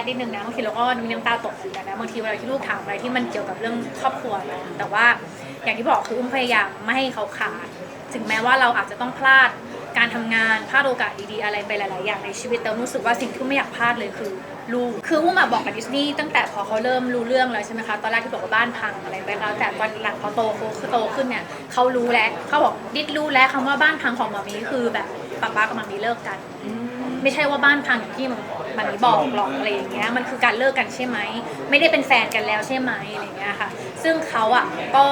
สนิดนึงนะบางทีเราก็มีน้ำตาตกเหมือนกันนะบางทีเวลาที่ลูกถามอะไรที่มันเกี่ยวกับเรื่องครอบครัวนะแต่ว่าอย่างที่บอกคืออุ้มพยายามไม่ให้เขาขาดถึงแม้ว่าเราอาจจะต้องพลาดการทำงานพลาดโอกาสดีๆอะไรไปหลายๆอย่างในชีวิตแต่รู้สึกว่าสิ่งที่ไม่อยากพลาดเลยคือลูกคืออุ้มอะบอกกับดิสนีย์ตั้งแต่พอเขาเริ่มรู้เรื่องแล้วใช่ไหมคะตอนแรกที่บอกว่าบ้านพังอะไรไปแล้วแต่ตอนหลังพอโตเขาโตขึ้นเนี่ยเขารู้แล้วเขาบอกดิสรู้แล้วคำว่าบ้านพังของหมามีคือแบบป๊าป๊ากับหมามีเลิกกัน ไม่ใช่ว่าบ้านพังอย่างที่มันมันบอกหรอกอะไรอย่างเงี้ยมันคือการเลิกกันใช่ไหมไม่ได้เป็นแฟนกันแล้วใช่ไหมอะไรอย่างเงี้ยค่ะ ซึ่งเขาอะก็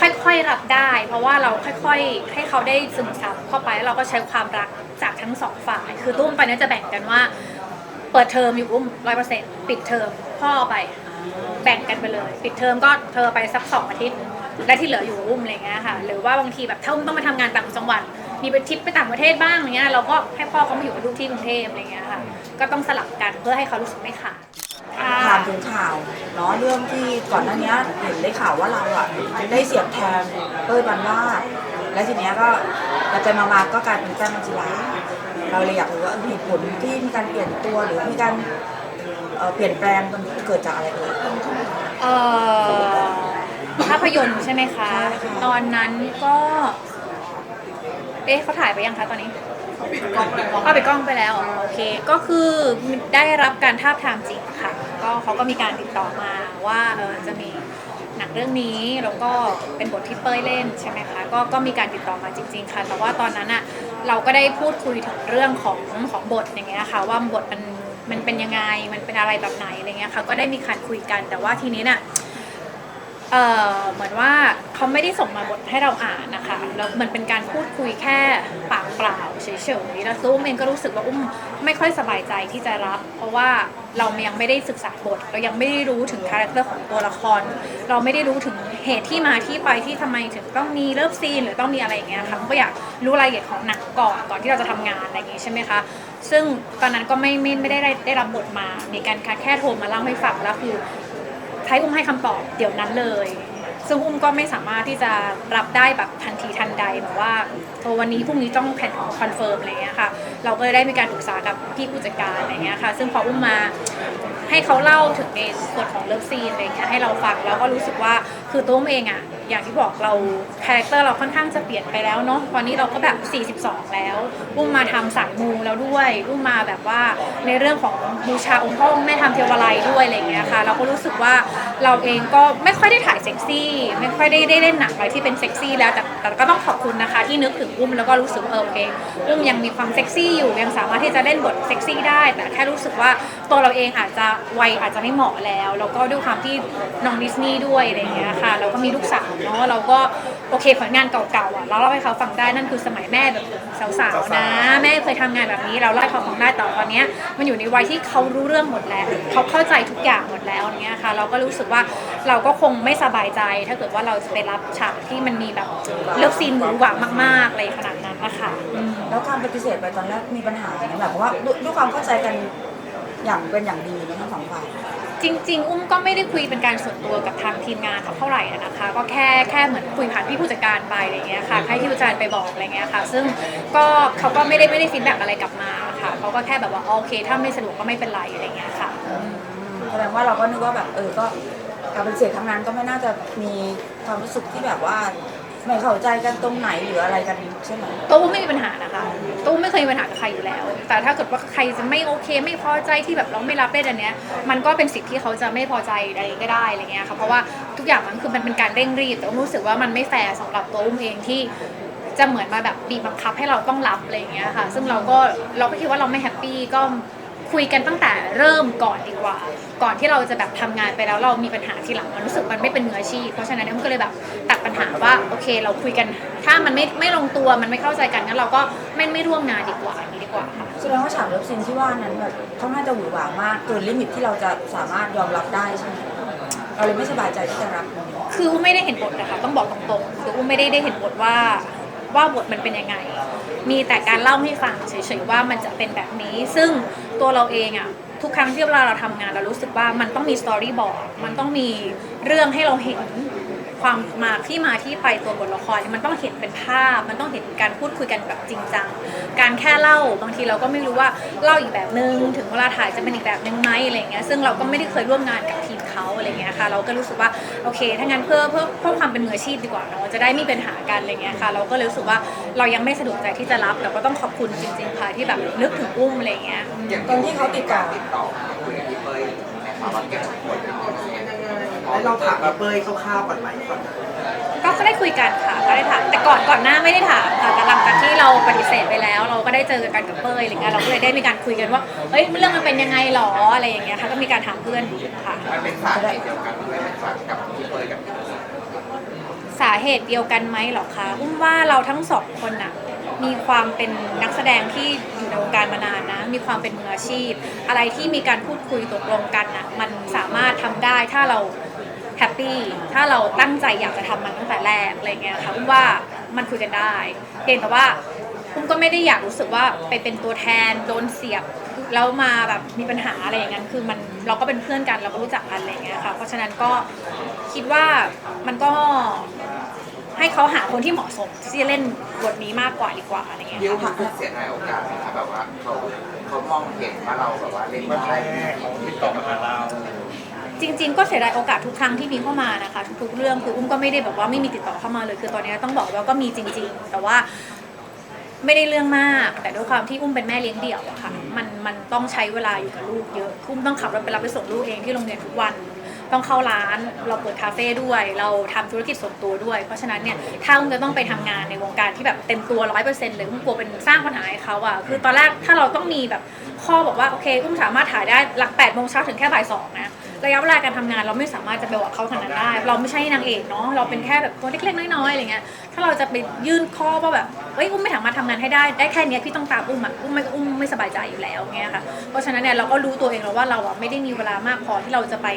ค่อยๆรับได้ เพราะว่าเราค่อยๆ ให้เขาได้ซึมซับเข้าไปแล้วเราก็ใช้ความรักจากทั้งสองฝ่าย คือตุ้มไปเนี่ยจะแบ่งกันว่า เปิดเทอมอยู่อุ้มร้อยเปอร์เซ็นต์ปิดเทอมพ่อไป แบ่งกันไปเลย ปิดเทอมก็เธอไปสักสองอาทิตย์ และที่เหลืออยู่อุ้มอะไรเงี้ยค่ะ หรือว่าบางทีแบบถ้าอุ้มต้องมาทำงานต่างจังหวัด มีไปทริปไปต่างประเทศบ้างอะไรเงี้ยเราก็ให้พ่อเขามาอยู่กับลูกที่กรุงเทพอะไรเงี้ยค่ะ ก็ต้องสลับกันเพื่อให้เขารู้สึกไม่ขาดค่ะ ถามถึงข่าวเนาะเรื่องที่ก่อนหน้านี้เห็นได้ข่าวว่าเราอะได้เสียบแทนเป้ยบันวาดและทีเนี้ยก็ไปไปมาๆก็กลายเป็นแก้มมัญจิลาเราเลยอยากรู้ว่าเหตุผลที่มีการเปลี่ยนตัวหรือมีการเอ่อเปลี่ยนแปลงมันเกิดจากอะไรเอ่ย เอ่อภาพยนตร์ใช่ไหมคะ ใช่ค่ะ ตอนนั้นก็ เอ๊ะเขาถ่ายไปยังคะตอนนี้เอาไปกล้องไปแล้วโอเค ก็คือได้รับการทาบทามจริงค่ะ ก็เขาก็มีการติดต่อมาว่าเออจะมีหนังเรื่องนี้แล้วก็เป็นบทที่เป้ยเล่นใช่ไหมคะก็ก็มีการติดต่อมาจริง ๆ ค่ะ แต่ว่าตอนนั้นอะเราก็ได้พูดคุยถึงเรื่องของของบทอย่างเงี้ยค่ะว่าบทมันมันเป็นยังไงมันเป็นอะไรแบบไหนอะไรเงี้ยค่ะก็ได้มีการคุยกันแต่ว่าทีนี้น่ะ เอ่อเหมือนว่าเขาไม่ได้ส่งมาบทให้เราอ่านนะคะแล้วมันเป็นการพูดคุยแค่ปากเปล่าเฉยๆแล้วซุ้มเองก็รู้สึกว่าอุ้มไม่ค่อยสบายใจที่จะรับ เพราะว่าเรายังไม่ได้ศึกษาบท เรายังไม่ได้รู้ถึงคาแรคเตอร์ของตัวละคร เราไม่ได้รู้ถึงเหตุที่มาที่ไปที่ทำไมถึงต้องมีเลิฟซีนหรือต้องมีอะไรอย่างเงี้ยค่ะก็อยากรู้รายละเอียดของหนังก่อนก่อนที่เราจะทำงานอะไรอย่างงี้ใช่ไหมคะซึ่งตอนนั้นก็ไม่ไม่ไม่ได้ได้ได้รับบทมา มีการแค่โทรมาเล่าให้ฟังแล้วคือ ให้อุ้มให้คำตอบเดี๋ยวนั้นเลย ซึ่งอุ้มก็ไม่สามารถที่จะรับได้แบบทันทีทันใดแบบว่าโอวันนี้พรุ่งนี้ต้องแผ่นคอนเฟิร์มอะไรเงี้ยค่ะเราก็เลยได้มีการปรึกษากับพี่ผู้จัดการอะไรเงี้ยค่ะ ซึ่งพออุ้มมาให้เขาเล่าถึงในส่วนของเลิฟซีนอะไรเงี้ยให้เราฟังแล้วก็รู้สึกว่าคือตัวอุ้มเองอะ อย่างที่บอกเราคาแรคเตอร์เราค่อนข้างจะเปลี่ยนไปแล้วเนาะตอนนี้เราก็แบบ 42 แล้วอุ้มมาทำสายมูแล้วด้วยอุ้มมาแบบว่าในเรื่องของบูชาองค์พ่อองค์แม่ทำเทวาลัยด้วยอะไรเงี้ยค่ะ เราก็รู้สึกว่าเราเองก็ไม่ค่อยได้ถ่ายเซ็กซี่ ไม่ค่อยได้ได้เล่นหนังอะไรที่เป็นเซ็กซี่แล้วแต่แต่ก็ต้องขอบคุณนะคะ ที่นึกถึงอุ้มแล้วก็รู้สึกเออโอเคอุ้มยังมีความเซ็กซี่อยู่ยังสามารถที่จะเล่นบทเซ็กซี่ได้ แต่แค่รู้สึกว่าตัวเราเองอาจจะวัยอาจจะไม่เหมาะแล้ว แล้วก็ด้วยความที่น้องดิสนีย์ด้วยอะไรเงี้ยค่ะ เราก็มีลูกสาวเนาะเราก็โอเคผลงานเก่าๆอะเราเล่าให้เขาฟังได้นั่นคือสมัยแม่แบบสาวๆนะ แม่เคยทำงานแบบนี้เราเล่าให้เขาฟังได้แต่ตอนเนี้ยมันอยู่ในวัยที่เขารู้เรื่องหมดแล้วเขาเข้าใจทุกอย่างหมดแล้วเนี้ยค่ะ เราก็รู้สึกว่าเราก็คงไม่สบายใจ ถ้าเกิดว่าเราจะไปรับฉากที่มันมีแบบเลิฟซีนหวือหวามากๆอะไรขนาดนั้นนะคะอืม แล้วการปฏิเสธไปตอนแรกมีปัญหาไหมแบบว่าด้วยด้วยความเข้าใจกันอย่างเป็นอย่างดีไหมทั้งสองฝ่าย จริง ๆ อุ้มก็ไม่ได้คุยเป็นการส่วนตัวกับทางทีมงานเขาเท่าไหร่นะคะ ก็แค่แค่เหมือนคุยผ่านพี่ผู้จัดการไปอะไรเงี้ยค่ะให้พี่ผู้จัดการไปบอกอะไรเงี้ยค่ะ ซึ่งก็เขาก็ไม่ได้ไม่ได้ฟีดแบ็กอะไรกลับมาค่ะเขาก็แค่แบบว่าโอเค ถ้าไม่สะดวกก็ไม่เป็นไรอะไรเงี้ยค่ะแสดงว่าเราก็นึกว่าแบบเออก็การปฏิเสธครั้งนั้นก็ไม่น่าจะมีความรู้สึกที่แบบว่า ไม่เข้าใจกันตรงไหนหรืออะไรกันใช่ไหมตู้ไม่มีปัญหานะคะตู้ไม่เคยมีปัญหากับใครอยู่แล้ว แต่ถ้าเกิดว่าใครจะไม่โอเค ไม่พอใจที่แบบเราไม่รับได้อันเนี้ย มันก็เป็นสิทธิ์ที่เขาจะไม่พอใจอะไรก็ได้อะไรเงี้ยค่ะเพราะว่าทุกอย่างมันคือมันเป็นการเร่งรีบ แต่อุ้มรู้สึกว่ามันไม่แฟร์สำหรับตัวอุ้มเองที่จะเหมือนมาแบบบีบบังคับให้เราต้องรับอะไรเงี้ยค่ะ ซึ่งเราก็เราก็คิดว่าเราไม่แฮปปี้ก็ คุยกันตั้งแต่เริ่มก่อนดีกว่า ก่อนที่เราจะแบบทำงานไปแล้วเรามีปัญหาทีหลังมันรู้สึกมันไม่เป็นมืออาชีพเพราะฉะนั้นอุ้มก็เลยแบบตัดปัญหาว่าโอเค เราคุยกันถ้ามันไม่ไม่ลงตัวมันไม่เข้าใจกันงั้นเราก็ไม่ไม่ร่วมงานดีกว่าอย่างนี้ดีกว่าค่ะแสดงว่าฉากเลิฟซีนที่ว่านั้นแบบค่อนข้างจะหวือหวามากเกินลิมิตที่เราจะสามารถยอมรับได้ใช่ไหมเราเลยไม่สบายใจที่จะรับมันคืออุ้มไม่ได้เห็นบทนะคะต้องบอกตรงๆคืออุ้มไม่ได้ได้เห็นบทว่าว่าบทมันเป็นยังไง มีแต่การเล่าให้ฟังเฉยๆว่ามันจะเป็นแบบนี้ ซึ่ง ตัวเราเองอะทุกครั้งที่เวลาเราทำงานเรารู้สึกว่ามันต้องมีสตอรี่บอร์ดมันต้องมีเรื่องให้เราเห็นความมาที่มาที่ไปตัวบทละครที่มันต้องเห็นเป็นภาพ มันต้องเห็นการพูดคุยกันแบบจริงจังการแค่เล่าบางทีเราก็ไม่รู้ว่าเล่าอีกแบบนึงถึงเวลาถ่ายจะเป็นอีกแบบนึงไหมอะไรเงี้ยซึ่งเราก็ไม่ได้เคยร่วมงานกับ เขาอะไรเงี้ยค่ะ เราก็รู้สึกว่าโอเค ถ้างั้นเพื่อเพื่อเพื่อความเป็นมืออาชีพดีกว่าเนาะจะได้ไม่มีปัญหากันอะไรเงี้ยค่ะ เราก็เลยรู้สึกว่าเรายังไม่สะดวกใจที่จะรับแต่ก็ต้องขอบคุณจริง ๆ ค่ะที่แบบนึกถึงอุ้มอะไรเงี้ยตอนที่เขาติดต่อติดต่อคุยกับพี่เป้ยนะครับว่าเก็บขวดเป็นยังไงแล้วเราถามมาเป้ยคร่าวๆก่อนไหมก่อน ก็ได้คุยกันค่ะก็ได้ถามแต่ก่อนก่อนหน้าไม่ได้ถามค่ะแต่หลังจากที่เราปฏิเสธไปแล้ว เราก็ได้เจอกันกับเป้ยอะไรเงี้ยเราก็เลยได้มีการคุยกันว่าเฮ้ยเรื่องมันเป็นยังไงหรออะไรอย่างเงี้ยค่ะก็มีการถามเพื่อนค่ะ มันเป็นสาเหตุเดียวกันด้วยเป็นสากับพี่เป้ยกับพี่เสาเหตุเดียวกันไหมหรอคะอุ้มว่าเราทั้งสองคนน่ะ มีความเป็นนักแสดงที่อยู่ในวงการมานานนะ มีความเป็นมืออาชีพ อะไรที่มีการพูดคุยตกลงกันน่ะ มันสามารถทำได้ถ้าเรา แฮปปี้ถ้าเราตั้งใจอยากจะทำมันตั้งแต่แรกอะไรเงี้ยค่ะอุ้มว่ามันคุยกันได้เพียงแต่ว่าอุ้มก็ไม่ได้อยากรู้สึกว่าไปเป็นตัวแทนโดนเสียบแล้วมาแบบมีปัญหาอะไรอย่างนั้นคือมันเราก็เป็นเพื่อนกันเราก็รู้จักกันอะไรเงี้ยค่ะเพราะฉะนั้นก็คิดว่ามันก็ให้เขาหาคนที่เหมาะสมที่จะเล่นบทนี้มากกว่าดีกว่าอะไรเงี้ยพี่อุ้มรู้สึกเสียดายโอกาสไหมครับแบบว่าเขาเขามองเห็นว่าเราแบบว่าเล่นได้เขาติดต่อมาหาเรา จริง ๆ ก็เสียดายโอกาสทุกครั้งที่มีเข้ามานะคะ ทุกๆเรื่องคืออุ้มก็ไม่ได้แบบว่าไม่มีติดต่อเข้ามาเลย คือตอนนี้ต้องบอกว่าก็มีจริง ๆ แต่ว่าไม่ได้เรื่องมาก แต่ด้วยความที่อุ้มเป็นแม่เลี้ยงเดี่ยวอะค่ะมันมันต้องใช้เวลาอยู่กับลูกเยอะอุ้มต้องขับรถไปรับไปส่งลูกเองที่โรงเรียนทุกวัน ต้องเข้าร้าน เราเปิดคาเฟ่ด้วย เราทำธุรกิจส่วนตัวด้วย เพราะฉะนั้นเนี่ยถ้าอุ้มจะต้องไปทำงานในวงการที่แบบเต็มตัวร้อยเปอร์เซ็นต์เลยอุ้มกลัวเป็นสร้างปัญหาให้เขาอะคือตอนแรกถ้าเราต้องมีแบบ ข้อบอกว่าโอเคอุ้มสามารถถ่ายได้หลัก8ปดโมงเช้าถึงแค่บ่ายสองนะระยะเวลาการทำงานเราไม่สามารถจะไปบอกเขาขนาดนั้นได้ เราไม่ใช่นางเอกเนาะเราเป็นแค่แบบตัวเล็กๆน้อยๆอะไรเงี้ยถ้าเราจะไปยื่นข้อว่าแบบเฮ้ยอุ้มไม่สามารถทำงานให้ได้ได้แค่นี้พี่ต้องตามอุ้มอะอุ้มไม่อุ้มไม่สบายใจอยู่แล้วเงี้ยค่ะเพราะฉะนั้นเนี่ยเราก็รู้ตัวเองแล้วว่าเราอะไม่ได้มีเวลามากพอที่เราจะไป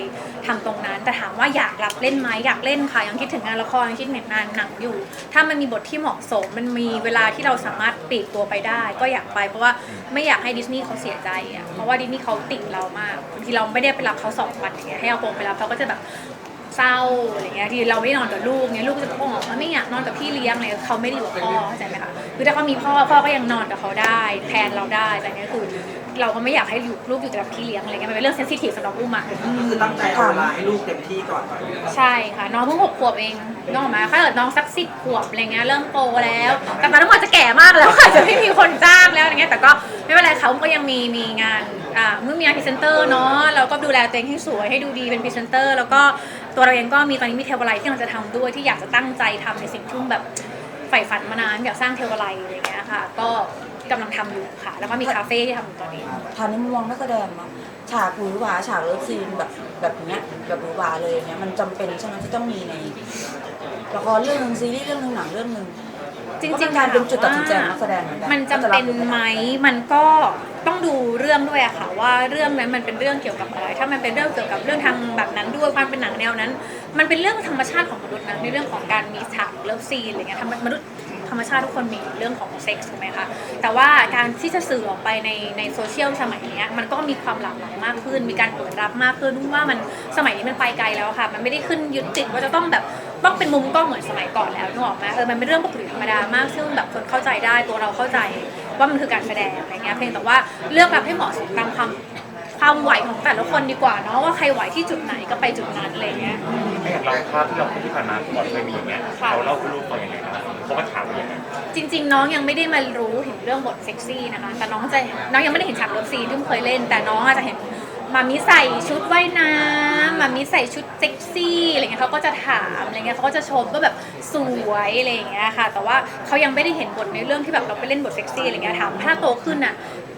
ทำตรงนั้น แต่ถามว่าอยากรับเล่นไหมอยากเล่นค่ะยังคิดถึงงานละครยังคิดถึงงานหนังอยู่ ถ้ามันมีบทที่เหมาะสมมันมีเวลาที่เราสามารถปลีกตัวไปได้ ก็อยากไปเพราะว่าไม่อยากให้ดิสนีย์เขาเสียใจอะเพราะว่าดิสนีย์เขาติดเรามากบางทีเราไม่ได้ไปรับเขาสองวันอย่างเงี้ยให้เอาโปงไปรับเขาก็จะแบบเศร้าอะไรเงี้ยที่เราไม่ได้นอนกับลูกเงี้ยลูกก็จะบอกว่าอ๋อไม่อยากนอนกับพี่เลี้ยงเลยเขาไม่ได้อยู่กับพ่อเข้าใจไหมคะคือถ้าเขามีพ่อพ่อก็ยังนอนกับเขาได้แทนเราได้แต่เนี้ยคือเราก็ไม่อยากให้ลูกลูกอยู่กับพี่เลี้ยงอะไรเงี้ยมันเป็นเรื่องเซนซิทีฟสำหรับอุ้มอะคือตั้งใจเอาเวลาให้ลูกเต็มที่ก่อนใช่ค่ะน้องเพิ่งหกขวบเองน้องออกมาถ้าเกิดน้องสักสิบขวบอะไรเงี้ยเริ่มโตแล้ว แต่ตอนนั้นหมอจะแก่มากแล้วค่ะจะไม่มีคนจ้างแล้วอะไรเงี้ยแต่ก็ ไม่เป็นไรเขาก็ยังมีมีงานอ่าเมื่อมีงานพรีเซนเตอร์เนาะเราก็ดูแลตัวเองให้สวยให้ดูดีเป็นพรีเซนเตอร์แล้วก็ตัวเราเองก็มีตอนนี้มีเทวไลท์ที่เราจะทำด้วยที่อยากจะตั้งใจทำในสิ่งที่แบบใฝ่ฝันมานานอยากสร้างเทวไลท์อะไรเงี้ยค่ะ ก็กำลังทำอยู่ค่ะ แล้วก็มีคาเฟ่ที่ทำอยู่ตอนนี้ทานในมุมมองนักแสดงเนาะฉากหวือหวาฉากเลิฟซีนแบบแบบเนี้ยแบบหวือหวาเลยเนี้ยมันจำเป็นใช่ไหมที่ต้องมีในละครเรื่องหนึ่งซีรีส์เรื่องหนึ่งหนังเรื่องหนึ่ง จริงก็ๆเป็นการเป็นจุดตัดสินใจของนักแสดงเหมือนกันมันจำเป็นไหมมันก็ต้องดูเรื่องด้วยอะค่ะว่าเรื่องนั้นมันเป็นเรื่องเกี่ยวกับอะไร ถ้ามันเป็นเรื่องเกี่ยวกับเรื่องทางแบบนั้นด้วยความเป็นหนังแนวนั้น มันเป็นเรื่องธรรมชาติของมนุษย์นะในเรื่องของการมีฉากเลิฟซีนอะไรเงี้ยธรรมมนุษย์ ธรรมชาติทุกคนมีเรื่องของเซ็กส์ถูกไหมคะแต่ว่าการที่จะสื่อออกไปในในโซเชียลสมัยเนี้ยมันก็มีความหลากหลายมากขึ้น มีการเปิดรับมากขึ้นว่ามันสมัยนี้มันไปไกลแล้วค่ะ มันไม่ได้ขึ้นยึดติดว่าจะต้องแบบต้องเป็นมุมกล้องเหมือนสมัยก่อนแล้วนึกออกไหมเออมันเป็นเรื่องปกติธรรมดามาก ซึ่งแบบคนเข้าใจได้ตัวเราเข้าใจว่ามันคือการแสดงอะไรเงี้ยเพียงแต่ว่าเลือกรับให้เหมาะสมตามความความไหวของแต่ละคนดีกว่าเนาะว่าใครไหวที่จุดไหนก็ไปจุดนั้นอะไรเงี้ย ไม่อย่างเราภาพที่เราที่ผ่านมาก่อนเคยมีอย่างเงี้ยค่ะเราเล่าให้ลูกฟังยังไงครับ เขามาถามยังไงจริง ๆ น้องยังไม่ได้มารู้ถึงเรื่องบทเซ็กซี่นะคะ แต่น้องจะน้องยังไม่ได้เห็นฉากเลิฟซีนที่เคยเล่น แต่น้องอาจจะเห็นมามิใส่ชุดว่ายน้ำมามิใส่ชุดเซ็กซี่อะไรเงี้ยเขาก็จะถามอะไรเงี้ยเขาก็จะชมว่าแบบสวยอะไรอย่างเงี้ยค่ะ แต่ว่าเขายังไม่ได้เห็นบทในเรื่องที่แบบเราไปเล่นบทเซ็กซี่อะไรเงี้ยถามถ้าโตขึ้นน่ะ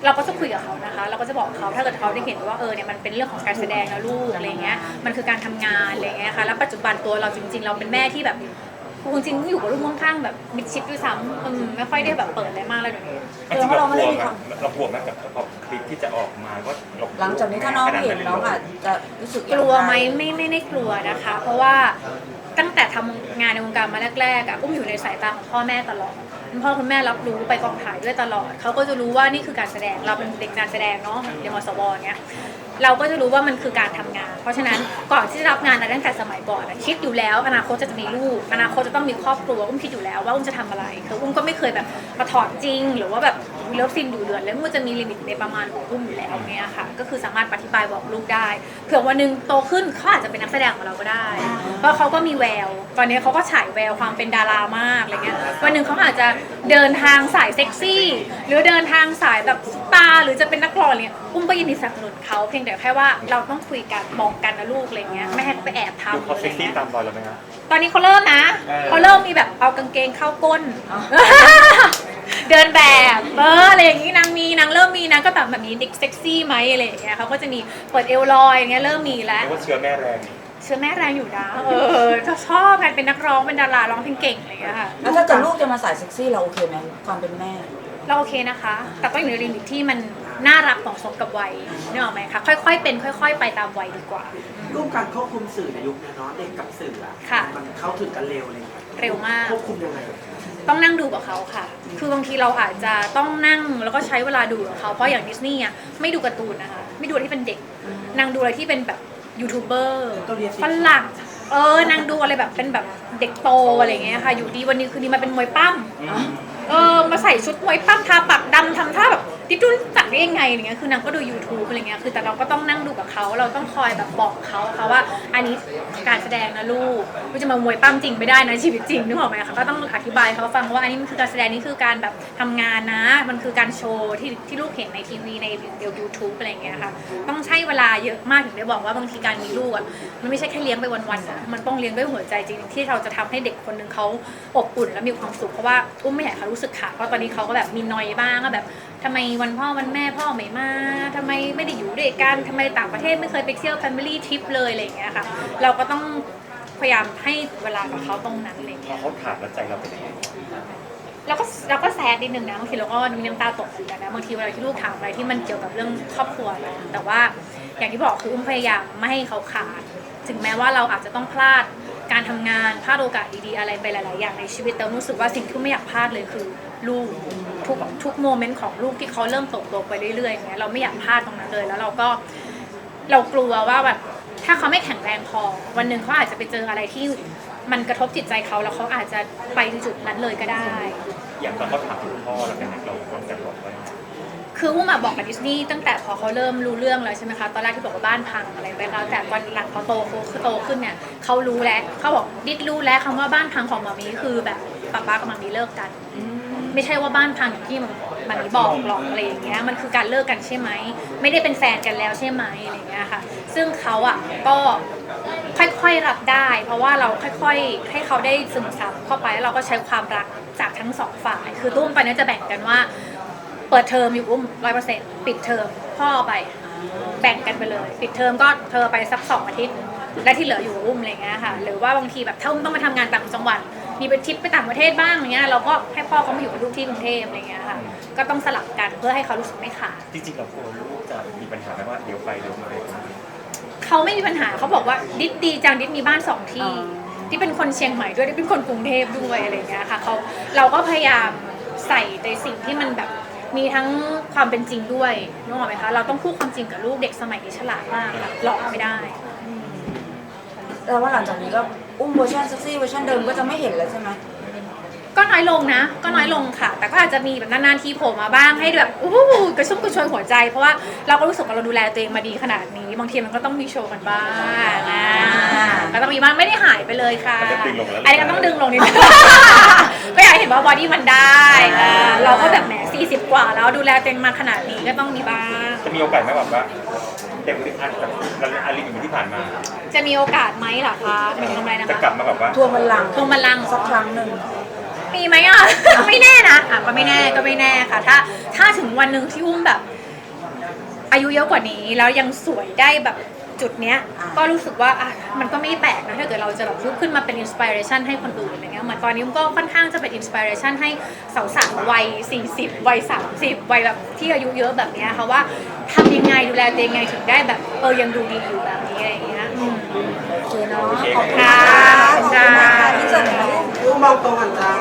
เราก็จะคุยกับเขานะคะ เราก็จะบอกเขาถ้าเกิดเขาได้เห็นว่าเออเนี่ยมันเป็นเรื่องของการแสดงนะลูกอะไรเงี้ยมันคือการทำงานอะไรเงี้ยค่ะแล้วปัจจุบันตัวเราจริง ๆ เราเป็นแม่ที่แบบ จริงๆอยู่กับลูกค่อนข้างแบบมิดชิดด้วยซ้ำอืมไม่ค่อยได้แบบเปิดอะไรมากเลยเดี๋ยวนี้เออเพราะเราไม่ได้มีกคลัวามเรากลัวไหมกับกับคลิปที่จะออกมาว่าเราหลังจากนี้ถ้าน้องเห็นน้องอาจจะรู้สึกกลัวไหมไม่ไม่ได้กลัวนะคะ เพราะว่าตั้งแต่ทำงานในวงการมาแรกๆอะอุ้มอยู่ในสายตาของพ่อแม่ตลอดคุณพ่อคุณแม่รับรู้ไปกองถ่ายด้วยตลอด เขาก็จะรู้ว่านี่คือการแสดงเราเป็นเด็กการแสดงเนาะเรียนมสวเงี้ย เราก็จะรู้ว่ามันคือการทำงาน เพราะฉะนั้นก่อนที่จะรับงานนะตั้งแต่สมัยก่อนอะคิดอยู่แล้ว อนาคตจะมีลูก อนาคตจะต้องมีครอบครัวอุ้มคิดอยู่แล้วว่าอุ้มจะทำอะไรคืออุ้มก็ไม่เคยแบบมาถอดจริง หรือว่าแบบเลิฟซีนอยู่เดือนแล้วอุ้มจะมีลิมิตในประมาณของอุ้มอยู่แล้วเนี่ยค่ะ ก็คือสามารถอธิบายบอกลูกได้เผื่อวันหนึงโตขึ้นเขาอาจจะเป็นนักแสดงของเราก็ได้ เพราะเขาก็มีแวว ตอนนี้เขาก็ฉายแววความเป็นดารามากอะไรเงี้ยวันหนึ่งเขาอาจจะเดินทางสายเซ็กซี่ หรือเดินทางสายแบบซุปตาร์หรือจะเป็นนักร้องอะไรเงี้ยอุ้มก็ยินดีสนับสนุนเขาเพียงแต่แค่ว่าเราต้องคุยกันบอกกันนะลูกอะไรเงี้ยไม่ให้ไปแอบดูทำเขาอะไรเซ็กซี่เงี้ยตามรอยเราไหมครับ ตอนนี้เขาเริ่มนะเออ เขาเริ่มมีแบบเอากางเกงเข้าก้น เดินแบบเอออะไรอย่างงี้นางมีนางเริ่มมีนางก็แบบแบบนี้เด็กเซ็กซี่ไหมอะไรอย่างเงี้ยเขาก็จะมีเปิดเอวลอยอย่างเงี้ยเริ่มมีแล้วเรียกว่าเชื้อแม่แรงนี่เชื่อแม่แรงอยู่นะ เออจะชอบการเป็นนักร้องเป็นดาราร้องเพลงเก่งอะไรอย่างเงี้ยค่ะ แล้วถ้าเกิดลูกจะมาสายเซ็กซี่เราโอเคไหมความเป็นแม่ เราโอเคนะคะ แต่ต้องอยู่ในลิมิตที่มันน่ารักเหมาะสมกับวัยนึกออกไหมคะ ค่อยๆ เป็น ค่อย ๆ ไปตามวัยดีกว่าร่วมการควบคุมสื่อในยุคเนี้ยเนาะเด็กกับสื่ออะค่ะ มันเข้าถึงกันเร็วเลย เร็วมาก ควบคุมยังไง ต้องนั่งดูกับเขาค่ะ คือบางทีเราอาจจะต้องนั่งแล้วก็ใช้เวลาดูกับเขา เพราะอย่างดิสนีย์อะไม่ดูการ์ตูนนะคะ ไม่ดูอะไรที่เป็นเด็ก นางดูอะไรที่เป็นแบบยูทูบเบอร์ต้องเรียนสิฝรั่ง เออ นางดูอะไรแบบเป็นแบบเด็กโตอะไรเงี้ยค่ะ อยู่ดีวันนี้คืนนี้มาเป็นมวยปั้ม เออ มาใส่ชุดมวยปั้มทาปากดำทำท่าแบบ ดิจุนจักได้ยังไงอะไรเงี้ยคือนางก็ดู YouTube อะไรเงี้ยคือแต่เราก็ต้องนั่งดูกับเขาเราต้องคอยแบบบอกเขาค่ะว่า อันนี้การแสดงนะลูกลูกจะมามวยปั้มจริงไม่ได้นะชีวิตจริงนึกออกไหมคะก็ต้องอธิบายเขาฟังว่าอันนี้มันคือการแสดงนี่คือการแบบทำงานนะ มันคือการโชว์ที่ที่ลูกเห็นในทีวีในเดียวยูทูบอะไรเงี้ยค่ะต้องใช้เวลาเยอะมากถึงได้บอกว่าบางทีการมีลูกอะมันไม่ใช่แค่เลี้ยงไปวันๆนะมันต้องเลี้ยงด้วยหัวใจจริงที่เราจะทำให้เด็กคนหนึ่งเขาอบอุ่นและมีความสุขเพราะว่าอุ้มไม่อยากเขารู้สึกขาดเพราะตอนนี้เขาก็แบบมีนอยบ้างอะแบบ ทำไมวันพ่อวันแม่พ่อไม่มาทำไมไม่ได้อยู่ด้วยกันทำไมต่างประเทศไม่เคยไปเที่ยว Family Trip เลยอะไรอย่างเงี้ยค่ะ เราก็ต้องพยายามให้เวลากับเขาตรงนั้นอะไรอย่างพเงี้อย เขาถามแล้วใจเราเป็นยังไงเราก็เราก็แซดนิดนึงนะบางทีเราก็มีน้ำตาตกเหมือนกันนะบางทีเวลาที่ลูกถามอะไรที่มันเกี่ยวกับเรื่องครอบครัวเราแต่ว่าอย่างที่บอกคืออุ้มพยายามไม่ให้เขาขาด ถึงแม้ว่าเราอาจจะต้องพลาดการทำงานพลาดโอกาสดีๆอะไรไปหลาย ๆ อย่างในชีวิตแต่รู้สึกว่าสิ่งที่ไม่อยากพลาดเลยคือลูก ทุกทุกโมเมนต์ของลูกที่เขาเริ่มโตโตไปเรื่อยๆอย่างเงี้ยเราไม่อยากพลาดตรงนั้นเลย แล้วเราก็เรากลัวว่าแบบถ้าเขาไม่แข็งแรงพอ วันหนึ่งเขาอาจจะไปเจออะไรที่มันกระทบจิตใจเขาแล้วเขาอาจจะไปจุดนั้นเลยก็ได้ อย่างตอนเขาถามถึงพ่อเราเป็นไงเราควรจะบอกว่าคืออุ้มมาบอกกับดิสนีย์ตั้งแต่พอเขาเริ่มรู้เรื่องแล้วใช่ไหมคะตอนแรกที่บอกว่าบ้านพังอะไรไปแล้วแต่วันหลังพอโตคือโตขึ้นเนี่ยเขารู้แล้วเขาบอกดิสรู้แล้วคำว่าบ้านพังของมามีคือแบบป๊าป๊ากับมามีเลิกกัน ไม่ใช่ว่าบ้านพังอย่างที่มันมีบอกหรอกอะไรอย่างเงี้ยมันคือการเลิกกันใช่ไหมไม่ได้เป็นแฟนกันแล้วใช่ไหมอะไรอย่างเงี้ยค่ะ ซึ่งเขาอะก็ค่อยๆรับได้ เพราะว่าเราค่อยๆ ให้เขาได้ซึมซับเข้าไปแล้วเราก็ใช้ความรักจากทั้งสองฝ่าย คือตุ้มไปเนี่ยจะแบ่งกันว่า เปิดเทอมอยู่อุ้มร้อยเปอร์เซ็นต์ปิดเทอมพ่อไปแบ่งกันไปเลย ปิดเทอมก็เธอไปสักสองอาทิตย์ และที่เหลืออยู่อุ้มอะไรเงี้ยค่ะ หรือว่าบางทีแบบถ้าอุ้มต้องมาทำงานต่างจังหวัด มีไปทริปไปต่างประเทศบ้างอย่างเงี้ยเราก็ให้พ่อเขามาอยู่กับลูกที่กรุงเทพอะไรเงี้ยค่ะก็ต้องสลับกันเพื่อให้เขารู้สึกไม่ขาดจริงๆเรากลัวลูกจะมีปัญหาไหมว่าเดี๋ยวไปเดี๋ยวมาอะไรอย่างเงี้ยเขาไม่มีปัญหาเขาบอกว่าดิดดีจังดิดมีบ้านสองที่อ๋อที่เป็นคนเชียงใหม่ด้วยที่เป็นคนกรุงเทพด้วยอะไรอย่างเงี้ยค่ะเขาเราก็พยายามใส่ในสิ่งที่มันแบบมีทั้งความเป็นจริงด้วยนึกออกไหมคะเราต้องพูดความจริงกับลูกเด็กสมัยนี้ฉลาดมากค่ะหลอกไม่ได้ แต่ว่าหลังจากนี้ก็อุ้มเวอร์ชันเซ็กซี่เวอร์ชันเดิมก็จะไม่เห็นแล้วใช่ไหมก็น้อยลงนะ ก็น้อยลงค่ะ แต่ก็อาจจะมีแบบนานๆทีโผล่มาบ้างให้แบบอู้หูกระชุ่มกระชวยหัวใจ เพราะว่าเราก็รู้สึกว่าเราดูแลตัวเองมาดีขนาดนี้ บางทีมันก็ต้องมีโชว์กันบ้างอ่าก็ต้องมีบ้างไม่ได้หายไปเลยค่ะมันจะดึงลงแล้ว อันนี้ก็ต้องดึงลงนิดนึง ก็อยากเห็นว่าบอดี้มันได้อ่าเราก็แบบแหม40 กว่าแล้วดูแลตัวเองมาขนาดนี้ก็ต้องมีบ้าง จะมีโอกาสไหมแบบว่า เต็มที่ผ่านกับอาริมที่ผ่านมา จะมีโอกาสไหมล่ะคะเป็นทำอะไรนะจะคะกลับมาแบบว่า ทวงบัลลังก์ทวงบัลลังก์สักครั้งหนึ่ง มีไหมอะ ไม่แน่นะอะก็ไม่แน่ก็ไม่แน่ค่ะ ถ้าถ้าถึงวันหนึ่งที่อุ้มแบบ อายุเยอะกว่านี้แล้วยังสวยได้แบบ จุดเนี้ยอ่าก็รู้สึกว่าอะมันก็ไม่แปลกนะถ้าเกิดเราจะแบบลุกขึ้นมาเป็นอินสปิเรชันให้คนอื่นอะไรเงี้ยเหมือนตอนนี้อุ้มก็ค่อนข้างจะเป็นอินสปิเรชันให้สาวๆวัย 40 วัย 30 วัยแบบที่อายุเยอะแบบเนี้ยค่ะว่าทำยังไงดูแลตัวเองไงถึงได้แบบเออยังดูดีอยู่แบบนี้อะไรอย่างเงี้ยอืมโอเคเนาะโอเคขอบคุณนะคะขอบคุณนะคะที่เจอหน่อยนะลูกมองตรงกันจ้า